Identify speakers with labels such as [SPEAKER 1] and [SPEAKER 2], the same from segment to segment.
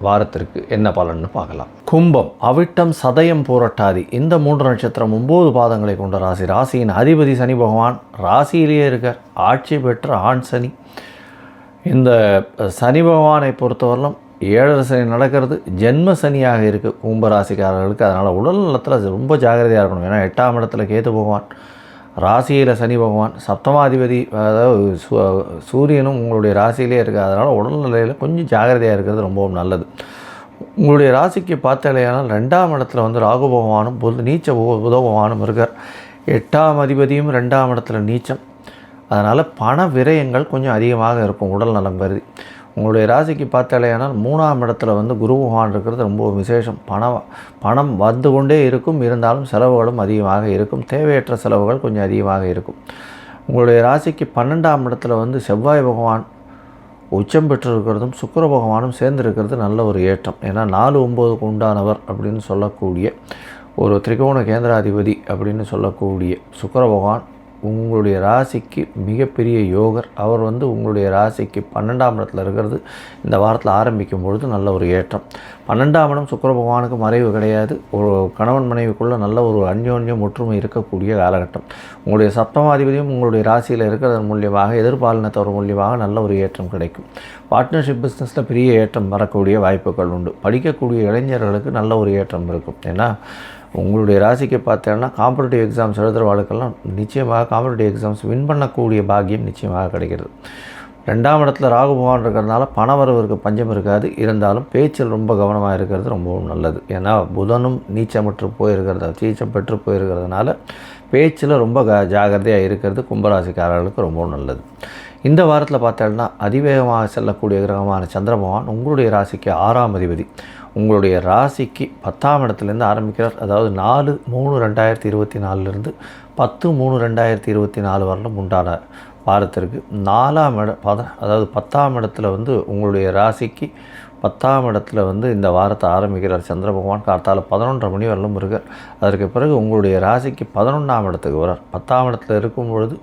[SPEAKER 1] வாரத்திற்கு என்ன பலன்னு பார்க்கலாம். கும்பம் அவிட்டம் சதயம் பூரட்டாதி. இந்த மூன்று நட்சத்திரம் ஒம்பது பாதங்களை கொண்ட ராசி. ராசியின் அதிபதி சனி பகவான் ராசியிலேயே இருக்கார். ஆட்சி பெற்ற ஆண் சனி. இந்த சனி பகவானை பொறுத்தவரையிலும் ஏழரை சனி நடக்கிறது. ஜென்ம சனியாக இருக்குது கும்பராசிக்காரர்களுக்கு. அதனால் உடல் நலத்தில் ரொம்ப ஜாகிரதையாக இருக்கணும். ஏன்னா எட்டாம் இடத்துல கேது பகவான் ராசியில் சனி பகவான் சப்தமாதிபதி அதாவது சூ- சூரியனும் உங்களுடைய ராசியிலே இருக்குது அதனால் உடல்நிலையில் கொஞ்சம் ஜாகிரதையாக இருக்கிறது ரொம்பவும் நல்லது. உங்களுடைய ராசிக்கு பார்த்தாலேயானால் ரெண்டாம் இடத்துல வந்து ராகு பகவானும் புது நீச்ச புத- புத பகவானும் இருக்கார். எட்டாம் அதிபதியும் ரெண்டாம் இடத்துல நீச்சம். அதனால் பண விரயங்கள் கொஞ்சம் அதிகமாக இருக்கும் உடல் நலம் கருதி. உங்களுடைய ராசிக்கு பார்த்தாலேயானால் மூணாம் இடத்துல வந்து குரு பகவான் இருக்கிறது ரொம்ப விசேஷம். பணம் பணம் வந்து கொண்டே இருக்கும். இருந்தாலும் செலவுகளும் அதிகமாக இருக்கும். தேவையற்ற செலவுகள் கொஞ்சம் அதிகமாக இருக்கும். உங்களுடைய ராசிக்கு பன்னெண்டாம் இடத்துல வந்து செவ்வாய் பகவான் உச்சம் பெற்றிருக்கிறதும் சுக்கர பகவானும் சேர்ந்திருக்கிறது நல்ல ஒரு ஏற்றம். ஏன்னா நாலு ஒம்போதுக்கு உண்டானவர் அப்படின்னு சொல்லக்கூடிய ஒரு திரிகோண கேந்திராதிபதி அப்படின்னு சொல்லக்கூடிய சுக்கர பகவான் உங்களுடைய ராசிக்கு மிகப்பெரிய யோகர். அவர் வந்து உங்களுடைய ராசிக்கு பன்னெண்டாம் இடத்துல இருக்கிறது. இந்த வாரத்தில் ஆரம்பிக்கும் பொழுது நல்ல ஒரு ஏற்றம். பன்னெண்டாம் இடம் சுக்கர பகவானுக்கு மறைவு கிடையாது. ஒரு கணவன் மனைவிக்குள்ளே நல்ல ஒரு அந்யோன்யம் ஒற்றுமை இருக்கக்கூடிய காலகட்டம். உங்களுடைய சப்தமாதிபதியும் உங்களுடைய ராசியில் இருக்கிறதன் மூலியமாக எதிர்பாலினத்தவர் மூலியமாக நல்ல ஒரு ஏற்றம் கிடைக்கும். பார்ட்னர்ஷிப் பிஸ்னஸில் பெரிய ஏற்றம் வரக்கூடிய வாய்ப்புகள் உண்டு. படிக்கக்கூடிய இளைஞர்களுக்கு நல்ல ஒரு ஏற்றம் இருக்கும். ஏன்னா உங்களுடைய ராசிக்கு பார்த்தேன்னா காம்படிட்டிவ் எக்ஸாம்ஸ் எழுதுகிற வாழ்க்கெல்லாம் நிச்சயமாக காம்படிட்டிவ் எக்ஸாம்ஸ் வின் பண்ணக்கூடிய பாக்கியம் நிச்சயமாக கிடைக்கிறது. ரெண்டாம் இடத்துல ராகு பகவான் இருக்கிறதுனால பணவரவிற்கு பஞ்சம் இருக்காது. இருந்தாலும் பேச்சில் ரொம்ப கவனமாக இருக்கிறது ரொம்பவும் நல்லது. ஏன்னா புதனும் நீச்சமற்று போயிருக்கிறத நீச்சம் பெற்று போயிருக்கிறதுனால பேச்சில் ரொம்ப க ஜாகிரதையாக இருக்கிறது கும்பராசிக்காரர்களுக்கு ரொம்பவும் நல்லது. இந்த வாரத்தில் பார்த்தோம்னா அதிவேகமாக செல்லக்கூடிய கிரகமான சந்திரபகவான் உங்களுடைய ராசிக்கு ஆறாம் அதிபதி. உங்களுடைய ராசிக்கு பத்தாம் இடத்துலேருந்து ஆரம்பிக்கிறார். அதாவது நாலு மூணு ரெண்டாயிரத்தி இருபத்தி நாலுலேருந்து பத்து மூணு ரெண்டாயிரத்தி இருபத்தி நாலு வரலும் உண்டான வாரத்திற்கு நாலாம் இட பத அதாவது பத்தாம் இடத்துல வந்து உங்களுடைய ராசிக்கு பத்தாம் இடத்துல வந்து இந்த வாரத்தை ஆரம்பிக்கிறார் சந்திர பகவான் கார்த்தால பதினொன்றரை மணி வரலும் இருக்கார். அதற்கு பிறகு உங்களுடைய ராசிக்கு பதினொன்றாம் இடத்துக்கு வரார். பத்தாம் இடத்துல இருக்கும் பொழுது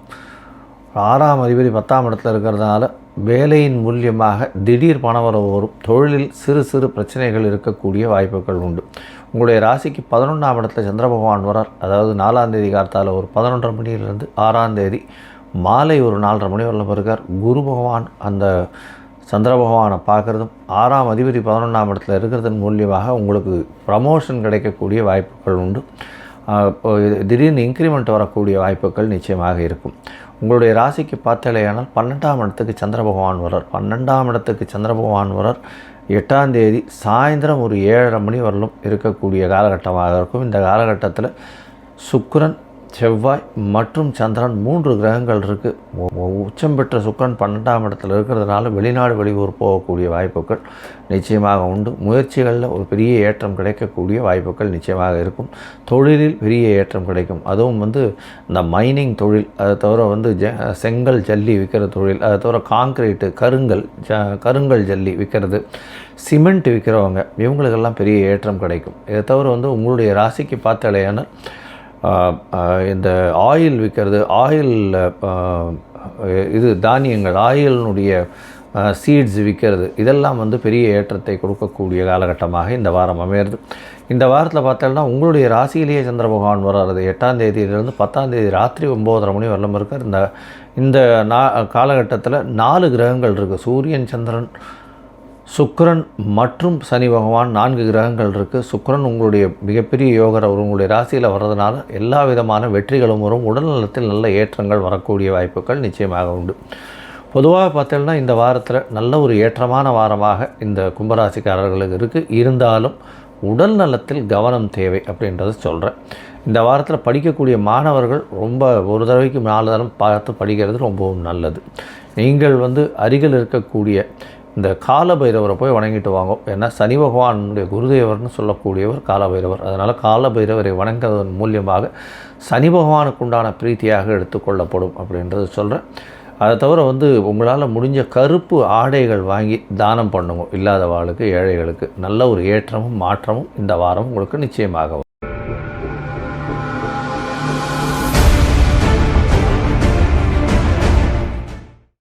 [SPEAKER 1] ஆறாம் அதிபதி பத்தாம் இடத்துல இருக்கிறதுனால வேலையின் மூலியமாக திடீர் பணவரவு வரும். தொழிலில் சிறு சிறு பிரச்சனைகள் இருக்கக்கூடிய வாய்ப்புகள் உண்டு. உங்களுடைய ராசிக்கு பதினொன்றாம் இடத்துல சந்திர பகவான் வரார். அதாவது நாலாம் தேதி காலத்தால் ஒரு பதினொன்றரை மணியிலிருந்து ஆறாம் தேதி மாலை ஒரு நாலரை மணி வரலாம் இருக்கார். குரு பகவான் அந்த சந்திர பகவானை பார்க்குறதும் ஆறாம் அதிபதி பதினொன்றாம் இடத்துல இருக்கிறதன் மூலியமாக உங்களுக்கு ப்ரமோஷன் கிடைக்கக்கூடிய வாய்ப்புகள் உண்டு. இப்போ இது திடீர்னு இன்க்ரிமெண்ட் வரக்கூடிய வாய்ப்புகள் நிச்சயமாக இருக்கும். உங்களுடைய ராசிக்கு பார்த்தாலேயானால் பன்னெண்டாம் இடத்துக்கு சந்திர பகவான் வரார் பன்னெண்டாம் இடத்துக்கு சந்திர பகவான் வரார் எட்டாம் தேதி சாயந்தரம் ஒரு ஏழரை மணி வரலும் இருக்கக்கூடிய காலகட்டமாக இருக்கும். இந்த காலகட்டத்தில் சுக்கரன் செவ்வாய் மற்றும் சந்திரன் மூன்று கிரகங்கள் இருக்குது உச்சம் பெற்ற சுக்கிரன் பன்னெண்டாம் இடத்துல இருக்கிறதுனால வெளிநாடு வெளியூர் போகக்கூடிய வாய்ப்புகள் நிச்சயமாக உண்டு. முயற்சிகளில் ஒரு பெரிய ஏற்றம் கிடைக்கக்கூடிய வாய்ப்புகள் நிச்சயமாக இருக்கும். தொழிலில் பெரிய ஏற்றம் கிடைக்கும். அதுவும் வந்து இந்த மைனிங் தொழில் அதை தவிர வந்து ஜ செங்கல் ஜல்லி விற்கிற தொழில் அதை தவிர காங்கிரீட்டு கருங்கல் ஜ கருங்கல் ஜல்லி விற்கிறது சிமெண்ட் விற்கிறவங்க இவங்களுக்கெல்லாம் பெரிய ஏற்றம் கிடைக்கும். இதை தவிர வந்து உங்களுடைய ராசிக்கு பார்த்தாலேயான இந்த ஆயில் விற்கிறது ஆயில் இது தானியங்கள் ஆயிலினுடைய சீட்ஸ் விற்கிறது இதெல்லாம் வந்து பெரிய ஏற்றத்தை கொடுக்கக்கூடிய காலகட்டமாக இந்த வாரம் அமையிறது. இந்த வாரத்தில் பார்த்தோம்னா உங்களுடைய ராசியிலேயே சந்திர பகவான் வர்றது எட்டாம் தேதியிலிருந்து பத்தாம் தேதி ராத்திரி ஒம்போதரை மணி வரலும் இருக்கார். இந்த இந்த நா காலகட்டத்தில் நாலு கிரகங்கள் இருக்குது சூரியன் சந்திரன் சுக்கரன் மற்றும் சனி பகவான் நான்கு கிரகங்கள் இருக்குது சுக்கரன் உங்களுடைய மிகப்பெரிய யோகர் அவர் உங்களுடைய ராசியில் வர்றதுனால எல்லா விதமான வெற்றிகளும் வரும். உடல்நலத்தில் நல்ல ஏற்றங்கள் வரக்கூடிய வாய்ப்புகள் நிச்சயமாக உண்டு. பொதுவாக பார்த்தோம்னா இந்த வாரத்தில் நல்ல ஒரு ஏற்றமான வாரமாக இந்த கும்பராசிக்காரர்களுக்கு இருக்குது இருந்தாலும் உடல் நலத்தில் கவனம் தேவை அப்படின்றத சொல்கிறேன் இந்த வாரத்தில் படிக்கக்கூடிய மாணவர்கள் ரொம்ப ஒரு தடவைக்கு நாலு தரம் பார்த்து படிக்கிறது ரொம்பவும் நல்லது. நீங்கள் வந்து அருகில் இருக்கக்கூடிய இந்த காலபைரவரை போய் வணங்கிட்டு வாங்க. ஏன்னா சனி பகவானுடைய குருதேவர்னு சொல்லக்கூடியவர் காலபைரவர். அதனால் காலபைரவரை வணங்குவதன் மூலியமாக சனி பகவானுக்கு உண்டான பிரீத்தியாக எடுத்துக்கொள்ளப்படும் அப்படின்றது சொல்கிறேன் அதை தவிர வந்து உங்களால் முடிஞ்ச கருப்பு ஆடைகள் வாங்கி தானம் பண்ணுங்க. இல்லாதவாளுக்கு ஏழைகளுக்கு நல்ல ஒரு ஏற்றமும் மாற்றமும் இந்த வாரம் உங்களுக்கு நிச்சயமாக வரும்.